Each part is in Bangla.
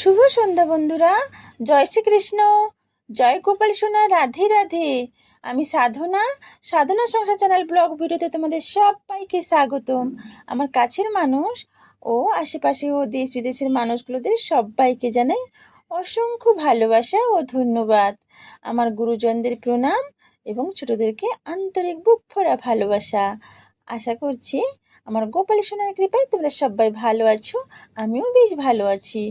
শুভ সন্ধ্যা বন্ধুরা। জয় শ্রীকৃষ্ণ। জয় গোপাল সোনা, রাধে রাধে। আমি সাধনা। সাধনা সংসার চ্যানেল ব্লগ ভিডিওতে তোমাদের সবাইকে স্বাগতম। আমার কাছের মানুষ ও আশেপাশে ও দেশ বিদেশের মানুষগুলোদের সবাইকে জানাই অসংখ্য ভালোবাসা ও ধন্যবাদ। আমার গুরুজনদের প্রণাম এবং ছোটদেরকে আন্তরিক বুক ভরা ভালোবাসা। আশা করছি আমার গোপাল সোনার কৃপায় তোমরা সবাই ভালো আছো, আমিও বেশ ভালো আছি।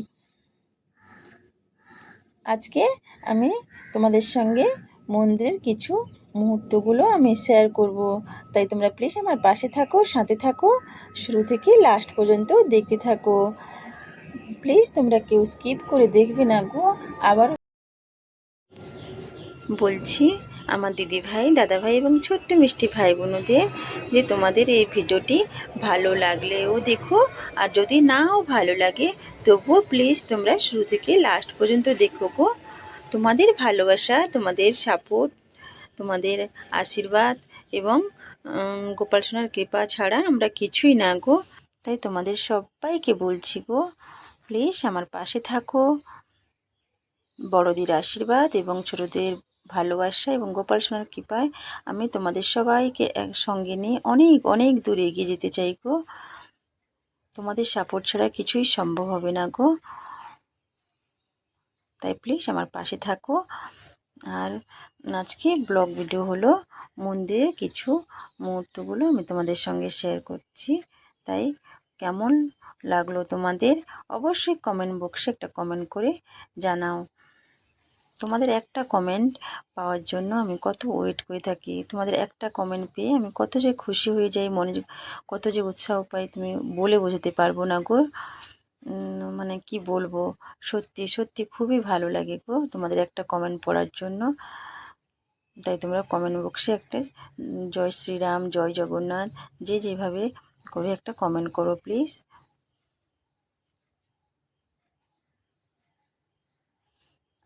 আজকে আমি তোমাদের সঙ্গে মন্দিরের কিছু মুহূর্তগুলো আমি শেয়ার করব। তাই তোমরা প্লিজ আমার পাশে থাকো, সাথে থাকো, শুরু থেকে লাস্ট পর্যন্ত দেখতে থাকো। প্লিজ তোমরা কেউ স্কিপ করে দেখবে না গো আবার বলছি আমার দিদি ভাই দাদা ভাই এবং ছোট্ট মিষ্টি ভাই বোনদের যে তোমাদের এই ভিডিওটি ভালো লাগলেও দেখো আর যদি নাও ভালো লাগে, তবুও প্লিজ তোমরা শুরু থেকে লাস্ট পর্যন্ত দেখো গো। তোমাদের ভালোবাসা, তোমাদের সাপোর্ট তোমাদের আশীর্বাদ এবং গোপাল সোনার কৃপা ছাড়া আমরা কিছুই না গো। তাই তোমাদের সবাইকে বলছি গো প্লিজ আমার পাশে থাকো। বড়দের আশীর্বাদ এবং ছোটদের ভালোবাসা এবং গোপাল সোনার কৃপায় আমি তোমাদের সবাইকে একসঙ্গে নিয়ে অনেক অনেক দূরে এগিয়ে যেতে চাই গো। তোমাদের সাপোর্ট ছাড়া কিছুই সম্ভব হবে না গো। তাই প্লিজ আমার পাশে থাকো। আর আজকে ব্লগ ভিডিও হলো মন্দিরের কিছু মুহূর্তগুলো আমি তোমাদের সঙ্গে শেয়ার করছি। তাই কেমন লাগল তোমাদের? অবশ্যই কমেন্ট বক্সে একটা কমেন্ট করে জানাও। তোমাদের একটা কমেন্ট পাওয়ার জন্য আমি কত ওয়েট করে থাকি। তোমাদের একটা কমেন্ট পেয়ে আমি কত যে খুশি হয়ে যাই, মনে কত যে উৎসাহ পাই, তুমি বলে বোঝাতে পারব না গো। মানে কি বলব? সত্যি সত্যি খুবই ভালো লাগে গো তোমাদের একটা কমেন্ট পড়ার জন্য। তাই তোমরা কমেন্ট বক্সে একটা জয় শ্রীরাম, জয় জগন্নাথ, যে যেভাবে করে একটা কমেন্ট করো প্লিজ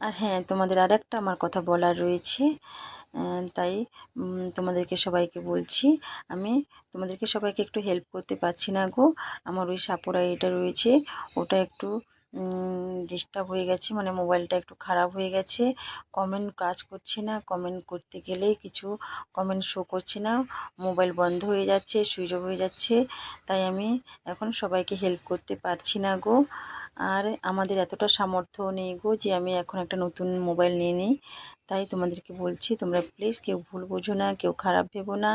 আর হ্যাঁ তোমাদের আর একটা আমার কথা বলার রয়েছে। তাই তোমাদেরকে সবাইকে বলছি, আমি তোমাদেরকে সবাইকে একটু হেল্প করতে পারছি না গো। আমার ওই সাপোরা এটা রয়েছে, ওটা একটু ডিস্টার্ব হয়ে গেছে মানে মোবাইলটা একটু খারাপ হয়ে গেছে। কমেন্ট কাজ করছে না কমেন্ট করতে গেলে কিছু কমেন্ট শো করছে না মোবাইল বন্ধ হয়ে যাচ্ছে সুইচ অফ হয়ে যাচ্ছে। তাই আমি এখন সবাইকে হেল্প করতে পারছি না গো। আর আমাদের এতটা সামর্থ্য নেই গো যে আমি এখন একটা নতুন মোবাইল নিয়ে নিই। তাই তোমাদেরকে বলছি, তোমরা প্লিজ কেউ ভুল বোঝো না, কেউ খারাপ ভেবো না।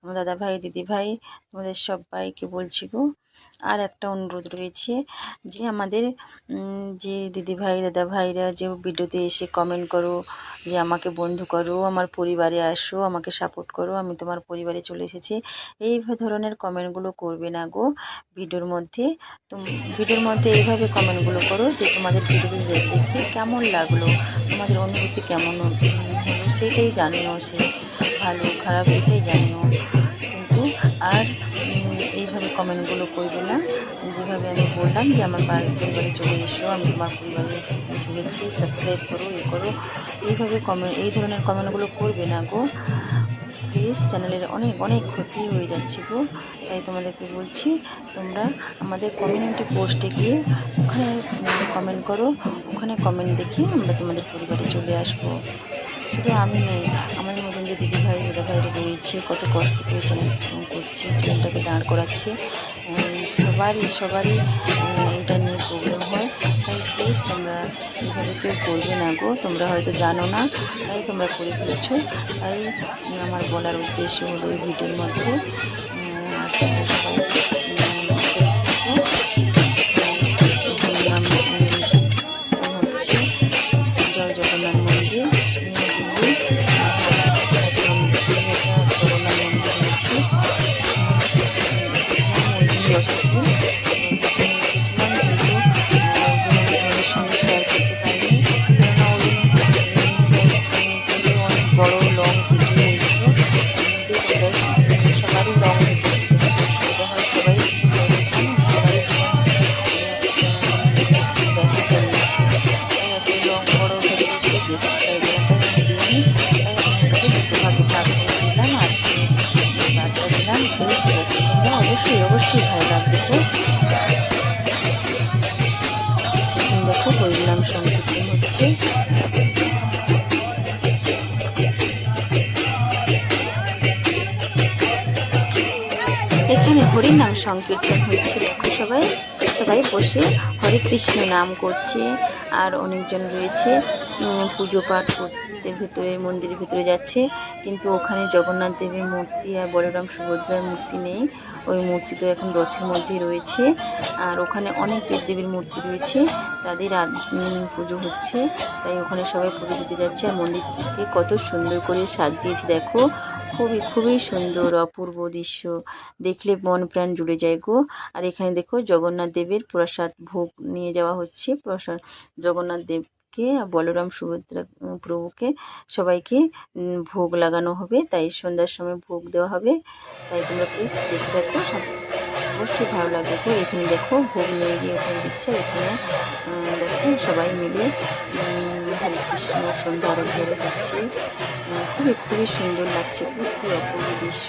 আমার দাদাভাই, দিদিভাই দিদি ভাই তোমাদের সবাইকে বলছি গো আর একটা অনুরোধ রয়েছে যে আমাদের যে দিদি ভাই দাদা ভাইরা যে ভিডিওতে এসে কমেন্ট করো, যে আমাকে বন্ধু করো, আমার পরিবারে আসো, আমাকে সাপোর্ট করো, আমি তোমার পরিবারে চলে এসেছি, এই ধরনের কমেন্টগুলো করবে না গো। ভিডিওর মধ্যে ভিডিওর মধ্যে এইভাবে কমেন্টগুলো করো যে তোমাদের ভিডিওটি দে- দেখে কেমন লাগল, তোমাদের অনুভূতি কেমন হলো, সেটাই জানিও, সে ভালো খারাপ এটাই জানিও। কিন্তু আর এইভাবে কমেন্টগুলো করবে না, যেভাবে আমি বললাম যে আমার পরিবারে চলে এসো, আমি তোমার পরিবারে গেছি সাবস্ক্রাইব করো, এ করো, এইভাবে কমেন্ট এই ধরনের কমেন্টগুলো করবে না গো। প্লিজ চ্যানেলের অনেক অনেক ক্ষতি হয়ে যাচ্ছে গো। তাই তোমাদেরকে বলছি, তোমরা আমাদের কমিউনিটি পোস্টে গিয়ে ওখানে কমেন্ট করো, ওখানে কমেন্ট দেখে আমরা তোমাদের পরিবারে চলে আসব। শুধু আমি নেই আমাদের যে দিদি ভাই দাদা ভাইরা রয়েছে কত কষ্ট করে চ্যানেল করছে চ্যানেলটাকে দাঁড় করাচ্ছে। সবারই সবারই এটা নিয়ে প্রবলেম হয়। তাই প্লিজ তোমরা এভাবে কেউ করবে না গো, তোমরা হয়তো জানো না, তাই তোমরা করে ফেলেছ। তাই আমার বলার উদ্দেশ্য হলো এই ভিডিওর মধ্যে সবাই হরিনাম সংকীর্তন হচ্ছে দেখো সবাই সবাই বসে হরে কৃষ্ণ নাম করছে আর অনেকজন রয়েছে। পুজো পাঠ করতে ভেতরে, মন্দিরের ভেতরে যাচ্ছে। কিন্তু ওখানে জগন্নাথ দেবের মূর্তি আর বলরাম সুভদ্রার মূর্তি নেই। ওই মূর্তি তো এখন রথের মধ্যে রয়েছে। আর ওখানে অনেক দেবদেবীর মূর্তি রয়েছে। তাদের পুজো হচ্ছে। তাই ওখানে সবাই পুজো দিতে যাচ্ছে। আর মন্দিরকে কত সুন্দর করে সাজিয়েছে, দেখো। খুবই খুবই সুন্দর অপূর্ব দৃশ্য। দেখলে মন প্রাণ জুড়ে যায় গো। আর এখানে দেখো জগন্নাথ দেবের প্রসাদ ভোগ নিয়ে যাওয়া হচ্ছে। প্রসাদ জগন্নাথ দেবকে আর বলরাম সুভদ্রা প্রভুকে সবাইকে ভোগ লাগানো হবে। তাই সন্ধ্যার সময় ভোগ দেওয়া হবে। তাই তোমরা প্লিজ দেখে দেখো অবশ্যই ভালো লাগবে গো। এখানে দেখো ভোগ নিয়ে গিয়ে ওখানে দিচ্ছে। এখানে দেখো সবাই মিলে হরে কৃষ্ণ সন্ধ্যা আরতি হচ্ছে উম, খুবই খুবই সুন্দর লাগছে, খুবই অপূর্ব দৃশ্য।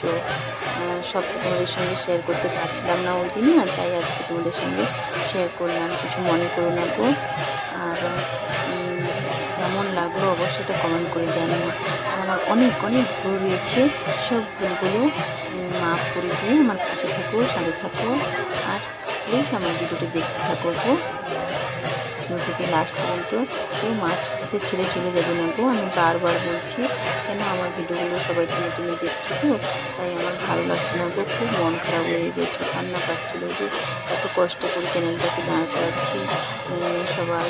সব তোমাদের সঙ্গে শেয়ার করতে পারছিলাম না ওই দিনে আর তাই আজকে তোমাদের সঙ্গে শেয়ার করলাম, কিছু মনে করো না গো। আর কেমন লাগল অবশ্যই এটা কমেন্ট করে জানিও। আর আমার অনেক অনেক ভুল রয়েছে সব ভুলগুলো মাফ করে দিয়ে আমার পাশে থাকো, সাথে থাকো। আর প্লিজ আমার ভিডিওটা দেখতে থাকো থেকে লাস্ট পর্যন্ত কেউ মাছ খেতে ছেড়ে চলে যাবে না গো, আমি বারবার বলছি। কেন আমার ভিডিওগুলো সবাই টেনে টেনে দেখছ তো? তাই আমার ভালো লাগছে না গো, খুব মন খারাপ হয়ে গেছে, কান্না পাচ্ছিল যে এত কষ্ট করে চ্যানেলটাকে দাঁড় করাচ্ছি। সবার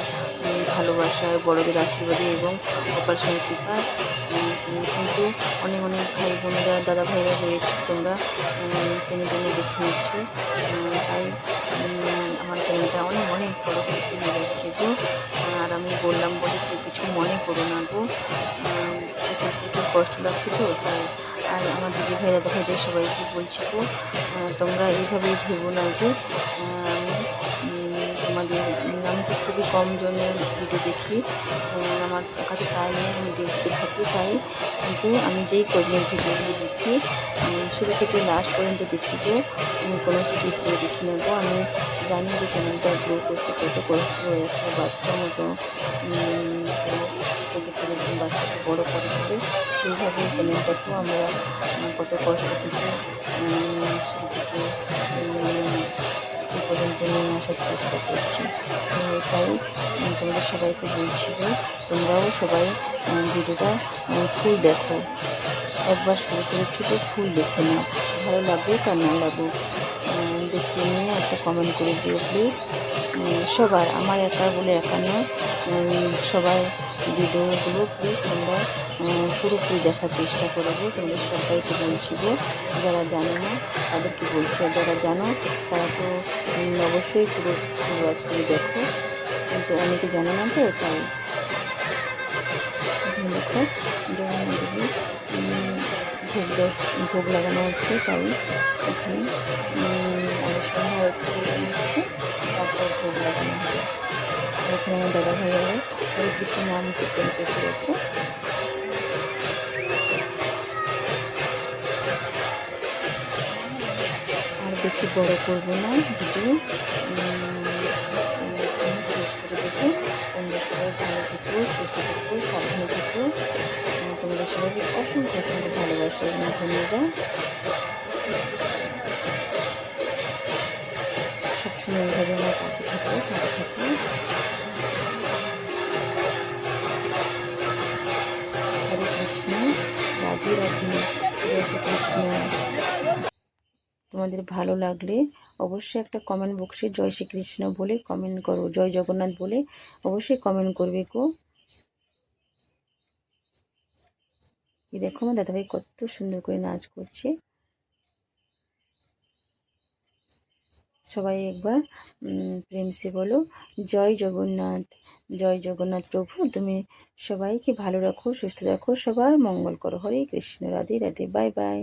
ভালোবাসায় বড়দের আশীর্বাদে এবং অপারেশন কৃপা। কিন্তু অনেক অনেক ভাই বোনেরা দাদা ভাইরা রয়েছে, তোমরা টেনে টেনে দেখে নিচ্ছ। গো আর আমি বললাম বলে কেউ কিছু মনে করো না গো। উম, প্রচুর কষ্ট লাগছে তো তাই আর আমার দিদি ভাইরা ভাইদের সবাইকে বলছি গো তোমরা এইভাবেই ভেবো না যে তোমাদের খুবই কম জনের ভিডিও দেখি আমার কাছে টাইম নেই, আমি ডিউটিতে থাকি তাই। কিন্তু আমি যেই কজনের ভিডিওগুলো দেখি শুরু থেকে লাস্ট পর্যন্ত দেখি গো, আমি কোনো স্কিপ করে দেখি না তো আমি জানি যে চ্যানেলটা গ্রো করতে কত কষ্ট হয়ে একটা বাচ্চার মতো বাচ্চাকে বড়ো করে ফেলে সেইভাবে চ্যানেলটাকেও আমরা কত কষ্ট থেকে শুরু থেকে পর্যন্ত নিয়ে আসার চেষ্টা করছি। তাই তোমাদের সবাইকে বলছি যে তোমরাও সবাই ভিডিওটা ফুল দেখো। একবার শুরু করে ছোটো ফুল দেখে নাও। ভালো লাগবে আর না লাগুক দেখিয়ে দেখে নিয়ে একটা কমেন্ট করে দিও প্লিজ সবার আমার একা বলে একা নয়। সবাই ভিডিওগুলো প্লিজ তোমরা পুরোপুরি দেখার চেষ্টা করব তোমাদের সবাইকে বলছি গো যারা জানে না তাদেরকে বলছি আর যারা জানো তারা তো অবশ্যই পুরো পুরো আজকে দেখো। কিন্তু অনেকে জানে না তো তাই। দেখো উম, ভোগ ভোগ লাগানো হচ্ছে তাই এখানে। এখানে আমার দাদা ভাইয়েরা হরে কৃষ্ণ নাম কীর্তন করছে দেখো আর বেশি বড় করব না ভিডিও শেষ করে দেবো তোমরা সবাই ভালো থেকো সুস্থ থেকো সাবধানে থেকো তোমাদের সবাইকে অসংখ্য অসংখ্য ভালোবাসা এবং ধন্যবাদ সবসময় এইভাবে আমার পাশে থাকো সাথে থাকো জয় শ্রীকৃষ্ণ। তোমাদের ভালো লাগলে অবশ্যই একটা কমেন্ট বক্সে জয় শ্রীকৃষ্ণ বলে কমেন্ট করো, জয় জগন্নাথ বলে অবশ্যই কমেন্ট করবে কো এই দেখো আমার দাদাভাই কত সুন্দর করে নাচ করছে। সবাই একবার প্রেমসে বলো, জয় জগন্নাথ জয় জগন্নাথ প্রভু, তুমি সবাইকে ভালো রাখো, সুস্থ রাখো, সবার মঙ্গল করো। Hare Krishna, Radhe Radhe, bye bye.